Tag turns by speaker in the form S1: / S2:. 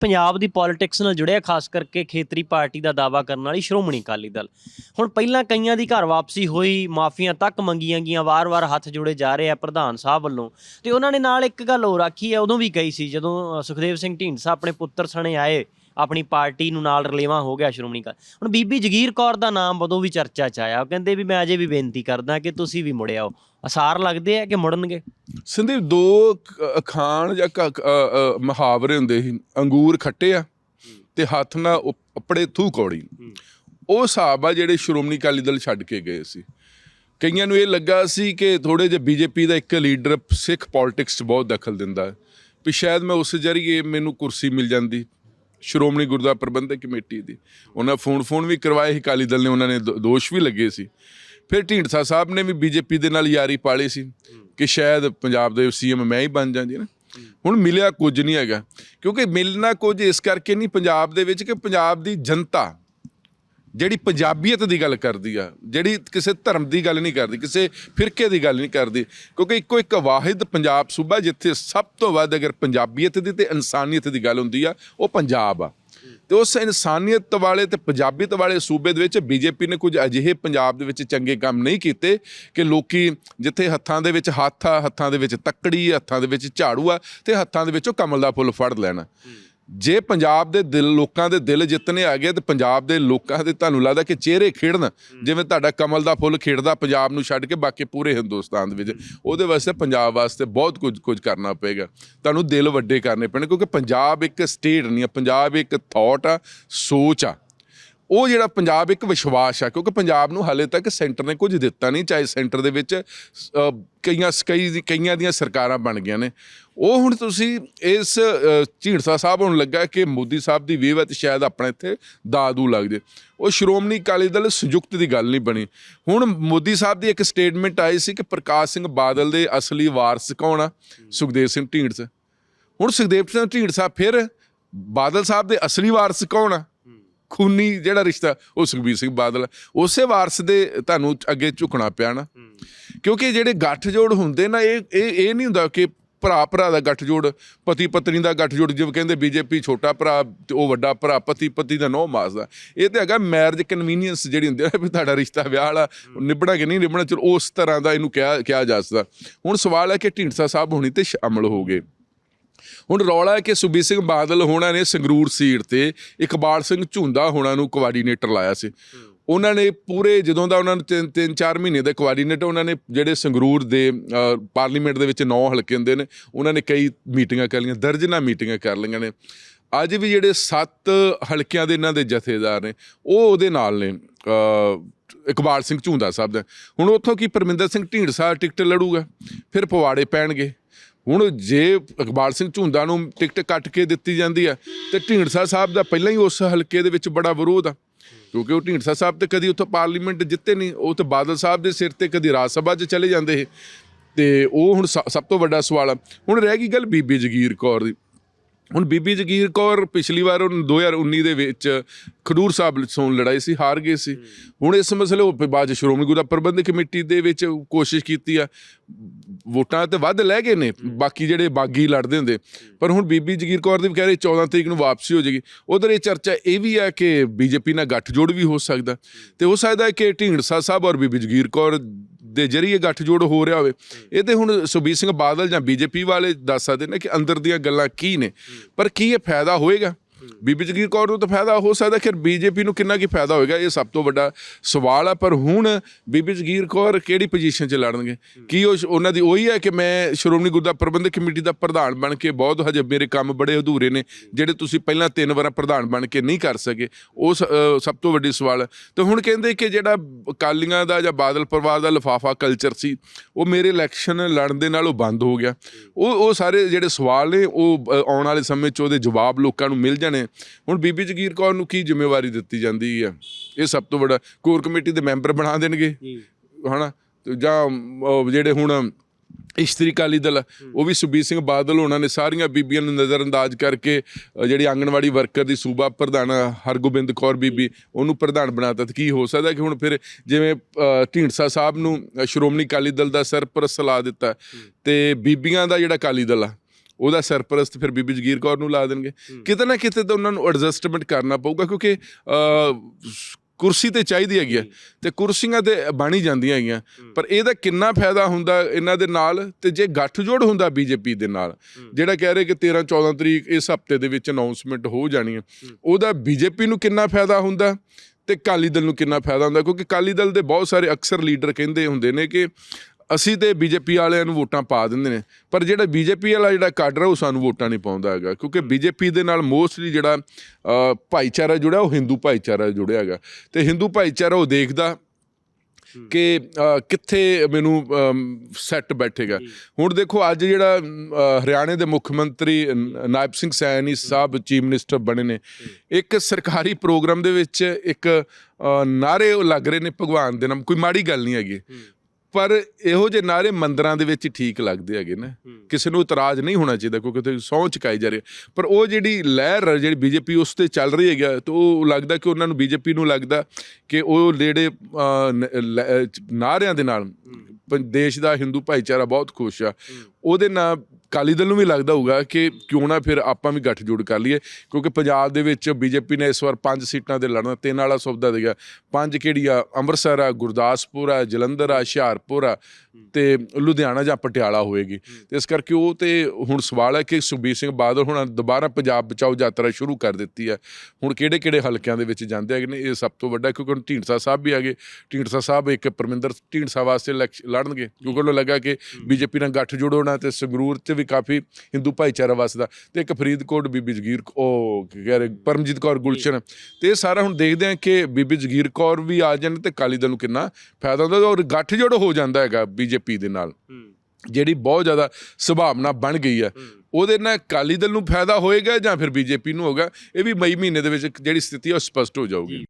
S1: ਪੰਜਾਬ ਦੀ politics ਨਾਲ ਜੁੜਿਆ, ਖਾਸ ਕਰਕੇ ਖੇਤਰੀ ਪਾਰਟੀ ਦਾ ਦਾਵਾ ਕਰਨ ਵਾਲੀ ਸ਼੍ਰੋਮਣੀ ਅਕਾਲੀ ਦਲ। ਹੁਣ ਪਹਿਲਾਂ ਕਈਆਂ ਦੀ ਘਰ ਵਾਪਸੀ ਹੋਈ, ਮਾਫੀਆਂ ਤੱਕ ਮੰਗੀਆਂ ਗਈਆਂ, ਵਾਰ-ਵਾਰ ਹੱਥ ਜੋੜੇ ਜਾ ਰਹੇ ਆ ਪ੍ਰਧਾਨ ਸਾਹਿਬ ਵੱਲੋਂ। ਤੇ ਉਹਨਾਂ ਨੇ ਨਾਲ ਇੱਕ ਗੱਲ ਹੋਰ ਆਖੀ ਹੈ ਉਦੋਂ ਵੀ ਕਹੀ ਸੀ, ਜਦੋਂ ਸੁਖਦੇਵ ਸਿੰਘ ਢੀਂਡਸਾ ਆਪਣੇ ਪੁੱਤਰ ਸਣੇ ਆਏ, ਆਪਣੀ ਪਾਰਟੀ ਨੂੰ ਨਾਲ ਰਲੇਵਾ ਹੋ ਗਿਆ ਸ਼੍ਰੋਮਣੀ ਅਕਾਲੀ ਹੁਣ ਬੀਬੀ ਜਗੀਰ ਕੌਰ ਦਾ ਨਾਮ ਉਦੋਂ ਵੀ ਚਰਚਾ 'ਚ ਆਇਆ, ਉਹ ਕਹਿੰਦੇ ਵੀ ਮੈਂ ਅਜੇ ਵੀ ਬੇਨਤੀ ਕਰਦਾ ਕਿ ਤੁਸੀਂ ਵੀ ਮੁੜ ਆਓ। ਅਸਾਰ ਲੱਗਦੇ ਆ ਕਿ ਮੁੜਨਗੇ?
S2: ਸੰਦੀਪ, ਦੋ ਅਖਾਣ ਜਾਂ ਮੁਹਾਵਰੇ ਹੁੰਦੇ ਸੀ। ਅੰਗੂਰ ਖੱਟੇ ਆ ਤੇ ਹੱਥ ਨਾਲ ਉਪ- ਥੂ ਕੌੜੀ। ਉਹ ਹਿਸਾਬ ਆ ਜਿਹੜੇ ਸ਼੍ਰੋਮਣੀ ਅਕਾਲੀ ਦਲ ਛੱਡ ਕੇ ਗਏ ਸੀ। ਕਈਆਂ ਨੂੰ ਇਹ ਲੱਗਾ ਸੀ ਕਿ ਥੋੜੇ ਜਿਹਾ ਬੀਜੇਪੀ ਦਾ ਇੱਕ ਲੀਡਰ ਸਿੱਖ ਪੋਲਿਟਿਕਸ 'ਚ ਬਹੁਤ ਦਖਲ ਦਿੰਦਾ ਹੈ। ਵੀ ਸ਼ਾਇਦ ਮੈਂ ਉਸ ਜਰੀਏ ਮੈਨੂੰ ਕੁਰਸੀ ਮਿਲ ਜਾਂਦੀ। ਸ਼੍ਰੋਮਣੀ ਗੁਰਦੁਆਰਾ ਪ੍ਰਬੰਧਕ ਕਮੇਟੀ ਦੀ। ਉਹਨਾਂ ਫੋਨ ਫੋਨ ਵੀ ਕਰਵਾਏ ਸੀ। ਅਕਾਲੀ ਦਲ ਨੇ, ਉਹਨਾਂ ਨੇ ਦੋ- ਦੋਸ਼ ਵੀ ਲੱਗੇ ਸੀ। ਫਿਰ ਢੀਂਡਸਾ ਸਾਹਿਬ ਨੇ ਵੀ ਬੀਜੇਪੀ ਦੇ ਨਾਲ ਯਾਰੀ ਪਾਲੀ ਸੀ ਕਿ ਸ਼ਾਇਦ ਪੰਜਾਬ ਦੇ ਸੀਐਮ ਮੈਂ ਹੀ ਬਣ ਜਾਂਦੀ ਨਾ। ਹੁਣ ਮਿਲਿਆ ਕੁਝ ਨਹੀਂ ਹੈਗਾ। ਕਿਉਂਕਿ ਮਿਲਣਾ ਕੁਝ ਇਸ ਕਰਕੇ ਨਹੀਂ ਪੰਜਾਬ ਦੇ ਵਿੱਚ ਕਿ ਪੰਜਾਬ ਦੀ ਜਨਤਾ ਜਿਹੜੀ ਪੰਜਾਬੀਅਤ ਦੀ ਗੱਲ ਕਰਦੀ ਆ, ਜਿਹੜੀ ਕਿਸੇ ਧਰਮ ਦੀ ਗੱਲ ਨਹੀਂ ਕਰਦੀ, ਕਿਸੇ ਫਿਰਕੇ ਦੀ ਗੱਲ ਨਹੀਂ ਕਰਦੀ। ਕਿਉਂਕਿ ਇੱਕੋ ਇੱਕ ਵਾਹਿਦ ਪੰਜਾਬ ਸੂਬਾ ਜਿੱਥੇ ਸਭ ਤੋਂ ਵੱਧ ਅਗਰ ਪੰਜਾਬੀਅਤ ਦੀ ਤੇ ਇਨਸਾਨੀਅਤ ਦੀ ਗੱਲ ਹੁੰਦੀ ਆ, ਉਹ ਪੰਜਾਬ ਆ। ਤੇ ਉਸ ਇਨਸਾਨੀਅਤ ਵਾਲੇ ਤੇ ਪੰਜਾਬੀਅਤ ਵਾਲੇ ਸੂਬੇ ਦੇ ਵਿੱਚ ਬੀਜੇਪੀ ਨੇ ਕੁਝ ਅਜਿਹੇ ਪੰਜਾਬ ਦੇ ਵਿੱਚ ਚੰਗੇ ਕੰਮ ਨਹੀਂ ਕੀਤੇ ਕਿ ਲੋਕੀ ਜਿੱਥੇ ਹੱਥਾਂ ਦੇ ਵਿੱਚ ਹੱਥ ਆ, ਹੱਥਾਂ ਦੇ ਵਿੱਚ ਤੱਕੜੀ ਹੱਥਾਂ ਦੇ ਵਿੱਚ ਝਾੜੂ ਆ, ਤੇ ਹੱਥਾਂ ਦੇ ਵਿੱਚੋਂ ਕਮਲ ਦਾ ਫੁੱਲ ਫੜ ਲੈਣਾ। ਜੇ ਪੰਜਾਬ ਦੇ ਦਿਲ ਲੋਕਾਂ ਦੇ ਦਿਲ ਜਿੱਤਨੇ ਆ ਗਏ ਤੇ ਪੰਜਾਬ ਦੇ ਲੋਕਾਂ ਦੇ ਤੁਹਾਨੂੰ ਲੱਗਦਾ ਕਿ ਚਿਹਰੇ ਖੇਡਣ ਜਿਵੇਂ ਤੁਹਾਡਾ ਕਮਲ ਦਾ ਫੁੱਲ ਖੇਡਦਾ ਪੰਜਾਬ ਨੂੰ ਛੱਡ ਕੇ ਬਾਕੀ ਪੂਰੇ ਹਿੰਦੁਸਤਾਨ ਦੇ ਵਿੱਚ। ਉਹਦੇ ਵਾਸਤੇ ਪੰਜਾਬ ਵਾਸਤੇ ਬਹੁਤ ਕੁਝ ਕੁਝ ਕਰਨਾ ਪਏਗਾ। ਤੁਹਾਨੂੰ ਦਿਲ ਵੱਡੇ ਕਰਨੇ ਪੈਣੇ ਕਿਉਂਕਿ ਪੰਜਾਬ ਇੱਕ ਸਟੇਟ ਨਹੀਂ ਆ ਪੰਜਾਬ ਇੱਕ ਥਾਟ ਆ ਸੋਚ ਆ। ਉਹ ਜਿਹੜਾ ਪੰਜਾਬ ਇੱਕ ਵਿਸ਼ਵਾਸ ਆ ਕਿਉਂਕਿ ਪੰਜਾਬ ਨੂੰ ਹਾਲੇ ਤੱਕ ਸੈਂਟਰ ਨੇ ਕੁਝ ਦਿੱਤਾ ਨਹੀਂ ਚਾਹੇ ਸੈਂਟਰ ਦੇ ਵਿੱਚ ਅ, ਕਈਆਂ ਕਈ ਕਈਆਂ ਦੀਆਂ ਸਰਕਾਰਾਂ ਬਣ ਗਈਆਂ ਨੇ। ਉਹ ਹੁਣ ਤੁਸੀਂ ਇਸ ਝੀਂਡਸਾ ਸਾਹਿਬ ਹੁਣ ਲੱਗਾ ਕਿ ਮੋਦੀ ਸਾਹਿਬ ਦੀ ਵੇਵ ਹੈ ਤੇ ਸ਼ਾਇਦ ਆਪਣੇ ਇੱਥੇ ਦਾਦੂ ਲੱਗ ਜੇ। ਉਹ ਸ਼੍ਰੋਮਣੀ ਅਕਾਲੀ ਦਲ ਸੰਯੁਕਤ ਦੀ ਗੱਲ ਨਹੀਂ ਬਣੀ। ਹੁਣ ਮੋਦੀ ਸਾਹਿਬ ਦੀ ਇੱਕ ਸਟੇਟਮੈਂਟ ਆਈ ਸੀ ਕਿ ਪ੍ਰਕਾਸ਼ ਸਿੰਘ ਬਾਦਲ ਦੇ ਅਸਲੀ ਵਾਰਸ ਕੌਣ ਆ? ਸੁਖਦੇਵ ਸਿੰਘ ਢੀਂਡਸਾ। ਹੁਣ ਸੁਖਦੇਵ ਸਿੰਘ ਢੀਂਡਸਾ ਫਿਰ ਬਾਦਲ ਸਾਹਿਬ ਦੇ ਅਸਲੀ ਵਾਰਸ ਕੌਣ ਆ? ਖੂਨੀ ਜਿਹੜਾ ਰਿਸ਼ਤਾ ਉਹ ਸੁਖਬੀਰ ਸਿੰਘ ਬਾਦਲ। ਉਸੇ ਵਾਰਸ ਦੇ ਤੁਹਾਨੂੰ ਅੱਗੇ ਝੁਕਣਾ ਪਿਆ ਨਾ। ਕਿਉਂਕਿ ਜਿਹੜੇ ਗੱਠਜੋੜ ਹੁੰਦੇ ਨਾ ਇਹ ਇਹ ਇਹ ਨਹੀਂ ਹੁੰਦਾ ਕਿ ਭਰਾ ਭਰਾ ਦਾ ਗੱਠਜੋੜ ਪਤੀ ਪਤਨੀ ਦਾ ਗੱਠਜੋੜ ਜਿਵੇਂ ਕਹਿੰਦੇ ਬੀਜੇਪੀ ਛੋਟਾ ਭਰਾ ਤੇ ਉਹ ਵੱਡਾ ਭਰਾ ਪਤੀ ਪਤੀ ਦਾ ਨੋ ਮਾਸਦਾ ਇਹ ਤੇ ਹੈਗਾ ਮੈਰਿਜ ਕਨਵੀਨੀਅੰਸ ਜਿਹੜੀ ਹੁੰਦੀ ਹੈ ਵੀ ਤੁਹਾਡਾ ਰਿਸ਼ਤਾ ਵਿਆਹ ਵਾਲਾ ਨਿਭਣਾ ਕਿ ਨਹੀਂ ਨਿਭਣਾ ਚਲੋ ਉਸ ਤਰ੍ਹਾਂ ਦਾ ਇਹਨੂੰ ਕਿਹਾ ਕਿਹਾ ਜਾ ਸਕਦਾ। ਹੁਣ ਸਵਾਲ ਹੈ ਕਿ ਢੀਂਡਸਾ ਸਾਹਿਬ ਹੁਣੀ ਤੇ ਸ਼ਾਮਲ ਹੋ ਗਏ। ਹੁਣ ਰੌਲਾ ਹੈ ਕਿ ਸੁਬੀ ਸਿੰਘ ਬਾਦਲ ਹੋਣਾ ਨੇ ਸੰਗਰੂਰ ਸੀਟ ਤੇ, ਇਕਬਾਲ ਸਿੰਘ ਝੁੰਦਾ ਹੋਣਾ ਨੂੰ ਕੋਆਰਡੀਨੇਟਰ ਲਾਇਆ ਸੀ। ਉਹਨਾਂ ਨੇ ਪੂਰੇ ਜਦੋਂ ਦਾ ਉਹਨਾਂ ਨੂੰ ਤਿੰਨ ਤਿੰਨ, ਚਾਰ ਮਹੀਨੇ ਦਾ ਕੋਆਰਡੀਨੇਟਰ ਉਹਨਾਂ ਨੇ ਜਿਹੜੇ ਸੰਗਰੂਰ ਦੇ ਪਾਰਲੀਮੈਂਟ ਦੇ ਵਿੱਚ 9 ਹਲਕੇ ਹੁੰਦੇ ਨੇ, ਉਹਨਾਂ ਨੇ ਕਈ ਮੀਟਿੰਗਾਂ ਕਰ ਲਈਆਂ, ਦਰਜਨਾਂ ਮੀਟਿੰਗਾਂ ਕਰ ਲਈਆਂ ਨੇ। ਅੱਜ ਵੀ ਜਿਹੜੇ 7 ਹਲਕਿਆਂ ਦੇ ਇਹਨਾਂ ਦੇ ਜਥੇਦਾਰ ਨੇ, ਉਹ ਉਹਦੇ ਨਾਲ ਨੇ ਇਕਬਾਲ ਸਿੰਘ ਝੁੰਦਾ ਸਾਹਿਬ ਦਾ। ਹੁਣ ਉੱਥੋਂ ਕੀ ਪਰਮਿੰਦਰ ਸਿੰਘ ਢੀਂਡਸਾ ਟਿਕਟ ਲੜੂਗਾ? ਫਿਰ ਪਵਾੜੇ ਪੈਣਗੇ। ਹੁਣ ਜੇ ਇਕਬਾਲ ਸਿੰਘ ਝੁੰਦਾ ਨੂੰ ਟਿਕਟ ਕੱਟ ਕੇ ਦਿੱਤੀ ਜਾਂਦੀ ਹੈ, ਤੇ ਢੀਂਡਸਾ ਸਾਹਿਬ ਦਾ ਪਹਿਲਾਂ ਹੀ ਉਸ ਹਲਕੇ ਦੇ ਵਿੱਚ ਬੜਾ ਵਿਰੋਧ ਆ। ਕਿਉਂਕਿ ਉਹ ਢੀਂਡਸਾ ਸਾਹਿਬ ਤੇ ਕਦੀ ਉੱਥੋਂ ਪਾਰਲੀਮੈਂਟ ਜਿੱਤੇ ਨਹੀਂ, ਉਹ ਤੇ ਬਾਦਲ ਸਾਹਿਬ ਦੇ ਸਿਰ ਤੇ ਕਦੀ ਰਾਜ ਸਭਾ 'ਚ ਚਲੇ ਜਾਂਦੇ ਸੀ। ਤੇ ਉਹ ਹੁਣ ਸ- ਸਭ ਤੋਂ ਵੱਡਾ ਸਵਾਲ ਆ। ਹੁਣ ਰਹਿ ਗਈ ਗੱਲ ਬੀਬੀ ਜਗੀਰ ਕੌਰ ਦੀ। ਹੁਣ ਬੀਬੀ ਜਗੀਰ ਕੌਰ ਪਿਛਲੀ ਵਾਰ ਉਹ 2019 ਦੇ ਵਿੱਚ ਖਡੂਰ ਸਾਹਿਬ ਸੋਨ ਲੜਾਈ ਸੀ, ਹਾਰ ਗਏ ਸੀ। ਹੁਣ ਇਸ ਮਸਲੇ ਉਹ ਬਾਅਦ 'ਚ ਸ਼੍ਰੋਮਣੀ ਗੁਰਦੁਆਰਾ ਪ੍ਰਬੰਧਕ ਕਮੇਟੀ ਦੇ ਵਿੱਚ ਕੋਸ਼ਿਸ਼ ਕੀਤੀ ਆ। ਵੋਟਾਂ ਤੇ ਵੱਧ ਲੈ ਗਏ ਨੇ, ਬਾਕੀ ਜਿਹੜੇ ਬਾਗੀ ਲੜਦੇ ਹੁੰਦੇ। ਪਰ ਹੁਣ ਬੀਬੀ ਜਗੀਰ ਕੌਰ ਦੀ ਵੀ ਕਹਿ ਰਹੇ 14 ਤਰੀਕ ਨੂੰ ਵਾਪਸੀ ਹੋ ਜਾਏਗੀ। ਉਧਰ ਇਹ ਚਰਚਾ ਇਹ ਵੀ ਹੈ ਕਿ ਬੀਜੇਪੀ ਨਾਲ ਗੱਠਜੋੜ ਵੀ ਹੋ ਸਕਦਾ। ਤੇ ਹੋ ਸਕਦਾ ਹੈ ਕਿ ਢੀਂਡਸਾ ਸਾਹਿਬ ਔਰ ਬੀਬੀ ਜਗੀਰ ਕੌਰ ਦੇ ਜਰੀਏ ਗੱਠਜੋੜ ਹੋ ਰਿਹਾ ਹੋਵੇ। ਇਹ ਤੇ ਹੁਣ ਸੁਬੀਰ ਸਿੰਘ ਬਾਦਲ ਜਾਂ ਬੀਜੇਪੀ ਵਾਲੇ ਦੱਸ ਸਕਦੇ ਨੇ ਕਿ ਅੰਦਰ ਦੀਆਂ ਗੱਲਾਂ ਕੀ ਨੇ। ਪਰ ਕੀ ਇਹ ਫਾਇਦਾ ਹੋਏਗਾ? ਬੀਬੀ ਜਗੀਰ ਕੌਰ ਨੂੰ ਤਾਂ ਫਾਇਦਾ ਹੋ ਸਕਦਾ ਕਿ ਬੀਜੇਪੀ ਨੂੰ ਕਿੰਨਾ ਕੀ ਫਾਇਦਾ ਹੋਏਗਾ, ਇਹ ਸਭ ਤੋਂ ਵੱਡਾ ਸਵਾਲ ਆ, ਪਰ ਹੁਣ ਬੀਬੀ ਜਗੀਰ ਕੌਰ ਕਿਹੜੀ ਪੋਜੀਸ਼ਨ 'ਚ ਲੜਨਗੇ? ਕੀ ਉਹ ਉਹਨਾਂ ਦੀ ਉਹੀ ਹੈ ਕਿ ਮੈਂ ਸ਼੍ਰੋਮਣੀ ਗੁਰਦੁਆਰਾ ਪ੍ਰਬੰਧਕ ਕਮੇਟੀ ਦਾ ਪ੍ਰਧਾਨ ਬਣ ਕੇ ਬਹੁਤ ਹਜੇ ਮੇਰੇ ਕੰਮ ਬੜੇ ਅਧੂਰੇ ਨੇ, ਜਿਹੜੇ ਤੁਸੀਂ ਪਹਿਲਾਂ ਤਿੰਨ ਵਾਰ ਪ੍ਰਧਾਨ ਬਣ ਕੇ ਨਹੀਂ ਕਰ ਸਕੇ? ਉਹ ਸ- ਸਭ ਤੋਂ ਵੱਡੀ ਸਵਾਲ ਹੈ। ਤੇ ਹੁਣ ਕਹਿੰਦੇ ਕਿ ਜਿਹੜਾ ਅਕਾਲੀਆਂ ਦਾ ਜਾਂ ਬਾਦਲ ਪਰਿਵਾਰ ਦਾ ਲਿਫਾਫਾ ਕਲਚਰ ਸੀ, ਉਹ ਮੇਰੇ ਇਲੈਕਸ਼ਨ ਲੜਨ ਦੇ ਨਾਲ ਉਹ ਬੰਦ ਹੋ ਗਿਆ। ਉਹ ਉਹ ਸਾਰੇ ਜਿਹੜੇ ਸਵਾਲ ਨੇ, ਉਹ ਆਉਣ ਵਾਲੇ ਸਮੇਂ 'ਚ ਉਹਦੇ ਜਵਾਬ ਲੋਕਾਂ ਨੂੰ ਮਿਲ ਜਾਣੇ ਹੁਣ ਬੀਬੀ ਜਗੀਰ ਕੌਰ ਨੂੰ ਕੀ ਜ਼ਿੰਮੇਵਾਰੀ ਦਿੱਤੀ ਜਾਂਦੀ ਹੈ? ਇਹ ਸਭ ਤੋਂ ਵੱਡਾ ਕੋਰ ਕਮੇਟੀ ਦੇ ਮੈਂਬਰ ਬਣਾ ਦੇਣਗੇ। ਹਨਾ? ਜਾਂ ਜਿਹੜੇ ਹੁਣ ਇਸ਼ਤਰੀ ਅਕਾਲੀ ਦਲ ਉਹ ਵੀ ਸੁਬੀਰ ਸਿੰਘ ਬਾਦਲ ਉਹਨਾਂ ਨੇ ਸਾਰੀਆਂ ਬੀਬੀਆਂ ਨੂੰ ਨਜ਼ਰਅੰਦਾਜ਼ ਕਰਕੇ ਜਿਹੜੀ ਆਂਗਣਵਾੜੀ ਵਰਕਰ ਦੀ ਸੂਬਾ ਪ੍ਰਧਾਨ ਹਰਗੋਬਿੰਦ ਕੌਰ ਬੀਬੀ ਉਹਨੂੰ ਪ੍ਰਧਾਨ ਬਣਾਤਾ। ਤੇ ਕੀ ਹੋ ਸਕਦਾ ਕਿ ਹੁਣ ਫਿਰ ਜਿਵੇਂ ਢੀਂਡਸਾ ਸਾਹਿਬ ਨੂੰ ਸ਼੍ਰੋਮਣੀ ਅਕਾਲੀ ਦਲ ਦਾ ਸਰਪ੍ਰਸਤ ਲਾ ਦਿੱਤਾ। ਤੇ ਬੀਬੀਆਂ ਦਾ ਜਿਹੜਾ ਅਕਾਲੀ ਦਲ ਆ ਉਹਦਾ ਸਰਪ੍ਰਸਤ ਫਿਰ ਬੀਬੀ ਜਗੀਰ ਕੌਰ ਨੂੰ ਲਾ ਦੇਣਗੇ। ਕਿਤੇ ਨਾ ਕਿਤੇ ਤਾਂ ਉਹਨਾਂ ਨੂੰ ਐਡਜਸਟਮੈਂਟ ਕਰਨਾ ਪਊਗਾ ਕਿਉਂਕਿ ਕੁਰਸੀ ਤੇ ਚਾਹੀਦੀ ਹੈਗੀ ਆ ਤੇ ਕੁਰਸੀਆਂ ਤੇ ਬਣ ਜਾਂਦੀਆਂ ਹੈਗੀਆਂ। ਪਰ ਇਹਦਾ ਕਿੰਨਾ ਫਾਇਦਾ ਹੁੰਦਾ ਇਹਨਾਂ ਦੇ ਨਾਲ ਤੇ ਜੇ ਗੱਠਜੋੜ ਹੁੰਦਾ ਬੀਜੇਪੀ ਦੇ ਨਾਲ ਜਿਹੜਾ ਕਹਿ ਰਹੇ ਕਿ 13 14 ਤਰੀਕ ਇਸ ਹਫ਼ਤੇ ਦੇ ਵਿੱਚ ਅਨਾਉਂਸਮੈਂਟ ਹੋ ਜਾਣੀ ਹੈ। ਉਹਦਾ ਬੀਜੇਪੀ ਨੂੰ ਕਿੰਨਾ ਫਾਇਦਾ ਹੁੰਦਾ ਤੇ ਕਾਲੀ ਦਲ ਨੂੰ ਕਿੰਨਾ ਫਾਇਦਾ ਹੁੰਦਾ? ਕਿਉਂਕਿ ਕਾਲੀ ਦਲ ਦੇ ਬਹੁਤ ਸਾਰੇ ਅਕਸਰ ਲੀਡਰ ਕਹਿੰਦੇ ਹੁੰਦੇ ਨੇ ਕਿ ਅਸੀਂ ਤੇ ਬੀਜੇਪੀ ਵਾਲਿਆਂ ਨੂੰ ਵੋਟਾਂ ਪਾ ਦਿੰਦੇ ਨੇ ਪਰ ਜਿਹੜਾ ਬੀਜੇਪੀ ਵਾਲਾ ਜਿਹੜਾ ਕਾਡਰ ਉਹ ਸਾਨੂੰ ਵੋਟਾਂ ਨਹੀਂ ਪਾਉਂਦਾ ਹੈਗਾ ਕਿਉਂਕਿ ਬੀਜੇਪੀ ਦੇ ਨਾਲ ਮੋਸਟਲੀ ਜਿਹੜਾ ਭਾਈਚਾਰਾ ਜੁੜਿਆ ਉਹ ਹਿੰਦੂ ਭਾਈਚਾਰਾ ਜੁੜਿਆ ਹੈਗਾ। ਤੇ ਹਿੰਦੂ ਭਾਈਚਾਰਾ ਉਹ ਦੇਖਦਾ ਕਿ ਕਿੱਥੇ ਮੈਨੂੰ ਸੈੱਟ ਬੈਠੇਗਾ। ਹੁਣ ਦੇਖੋ ਅੱਜ ਜਿਹੜਾ ਹਰਿਆਣੇ ਦੇ ਮੁੱਖ ਮੰਤਰੀ ਨਾਇਬ ਸਿੰਘ ਸੈਣੀ ਸਾਹਿਬ ਚੀਫ ਮਿਨਿਸਟਰ ਬਣੇ ਨੇ ਇੱਕ ਸਰਕਾਰੀ ਪ੍ਰੋਗਰਾਮ ਦੇ ਵਿੱਚ ਇੱਕ ਨਾਰੇ ਲੱਗ ਰਹੇ ਨੇ ਭਗਵਾਨ ਦੇ ਨਾਮ ਕੋਈ ਮਾੜੀ ਗੱਲ ਨਹੀਂ ਹੈਗੀ। ਪਰ ਇਹੋ ਜਿਹੇ ਨਾਰੇ ਮੰਦਰਾਂ ਦੇ ਵਿੱਚ ਠੀਕ ਲੱਗਦੇ ਹੈਗੇ ਨੇ। ਕਿਸੇ ਨੂੰ ਇਤਰਾਜ਼ ਨਹੀਂ ਹੋਣਾ ਚਾਹੀਦਾ ਕਿਉਂਕਿ ਤੇ ਸਹੁੰ ਚੁਕਾਈ ਜਾ ਰਹੀ। ਪਰ ਉਹ ਜਿਹੜੀ ਲਹਿਰ ਜਿਹੜੀ ਬੀਜੇਪੀ ਉਸ ਤੇ ਚੱਲ ਰਹੀ ਹੈਗਾ ਤਾਂ ਉਹ ਲੱਗਦਾ ਕਿ ਉਹਨਾਂ ਨੂੰ ਬੀਜੇਪੀ ਨੂੰ ਲੱਗਦਾ ਕਿ ਉਹ ਜਿਹੜੇ ਅਹ, ਨ- ਲ- ਅਹ, ਚ- ਨਾਅਰਿਆਂ ਦੇ ਨਾਲ ਦੇਸ਼ ਦਾ ਹਿੰਦੂ ਭਾਈਚਾਰਾ ਬਹੁਤ ਖੁਸ਼ ਆ। ਉਹਦੇ ਨਾਲ ਅਕਾਲੀ ਦਲ ਨੂੰ ਵੀ ਲੱਗਦਾ ਹੋਊਗਾ ਕਿ ਕਿਉਂ ਨਾ ਫਿਰ ਆਪਾਂ ਵੀ ਗੱਠਜੋੜ ਕਰ ਲਈਏ, ਕਿਉਂਕਿ ਪੰਜਾਬ ਦੇ ਵਿੱਚ ਬੀਜੇਪੀ ਨੇ ਇਸ ਵਾਰ ਪੰਜ ਸੀਟਾਂ ਤੇ ਲੜਨਾ, ਤਿੰਨ ਵਾਲਾ ਸੌਦਾ ਦੇਗਾ ਪੰਜ ਕਿਹੜੀ ਆ ਅੰਮ੍ਰਿਤਸਰ ਆ, ਗੁਰਦਾਸਪੁਰ ਆ, ਜਲੰਧਰ ਆ, ਹੁਸ਼ਿਆਰਪੁਰ ਆ। ਤੇ ਲੁਧਿਆਣਾ ਜਾਂ ਪਟਿਆਲਾ ਹੋਏਗੀ। ਤੇ ਇਸ ਕਰਕੇ ਉਹ ਤੇ ਹੁਣ ਸਵਾਲ ਹੈ ਕਿ ਸੁਖਬੀਰ ਸਿੰਘ ਬਾਦਲ ਹੁਣ ਦੁਬਾਰਾ ਪੰਜਾਬ ਬਚਾਓ ਯਾਤਰਾ ਸ਼ੁਰੂ ਕਰ ਦਿੱਤੀ ਹੈ। ਹੁਣ ਕਿਹੜੇ ਕਿਹੜੇ ਹਲਕਿਆਂ ਦੇ ਵਿੱਚ ਜਾਂਦੇ ਹੈਗੇ ਨੇ ਇਹ ਸਭ ਤੋਂ ਵੱਡਾ ਕਿਉਂਕਿ ਹੁਣ ਢੀਂਡਸਾ ਸਾਹਿਬ ਵੀ ਆਗੇ ਢੀਂਡਸਾ ਸਾਹਿਬ ਇੱਕ ਪਰਮਿੰਦਰ ਢੀਂਡਸਾ ਵਾਸਤੇ ਲੜਨਗੇ। ਕਿਉਂਕਿ ਉਹਨੂੰ ਲੱਗਾ ਕਿ ਬੀਜੇਪੀ ਨਾਲ ਗੱਠ ਜੋੜੋਣਾ ਤੇ ਸੰਗਰੂਰ ਤੇ ਵੀ ਕਾਫੀ ਹਿੰਦੂ ਭਾਈਚਾਰਾ ਵਸਦਾ ਤੇ ਇੱਕ ਫਰੀਦਕੋਟ ਬੀਬੀ ਜਗੀਰ ਉਹ ਕਹਿ ਰਹੇ ਪਰਮਜੀਤ ਕੌਰ ਗੁਲਸ਼ਨ। ਤੇ ਇਹ ਸਾਰਾ ਹੁਣ ਦੇਖਦੇ ਹਾਂ ਕਿ ਬੀਬੀ ਜਗੀਰ ਕੌਰ ਵੀ ਆ ਜਾਣ ਤੇ ਕਾਲੀ ਦਲ ਨੂੰ ਕਿੰਨਾ ਫਾਇਦਾ ਹੁੰਦਾ ਔਰ ਗੱਠ ਜੋੜ ਹੋ ਜਾਂਦਾ ਹੈਗਾ। ਬੀਜੇਪੀ ਦੇ ਨਾਲ। ਜਿਹੜੀ ਬਹੁਤ ਜ਼ਿਆਦਾ ਸੰਭਾਵਨਾ ਬਣ ਗਈ ਹੈ। ਉਹਦੇ ਨਾਲ ਅਕਾਲੀ ਦਲ ਨੂੰ ਫਾਇਦਾ ਹੋਏਗਾ ਜਾਂ ਫਿਰ ਬੀਜੇਪੀ ਨੂੰ ਹੋਗਾ ਇਹ ਵੀ ਮਈ ਮਹੀਨੇ ਦੇ ਵਿੱਚ ਜਿਹੜੀ ਸਥਿਤੀ ਹੈ ਉਹ ਸਪਸ਼ਟ ਹੋ ਜਾਊਗੀ।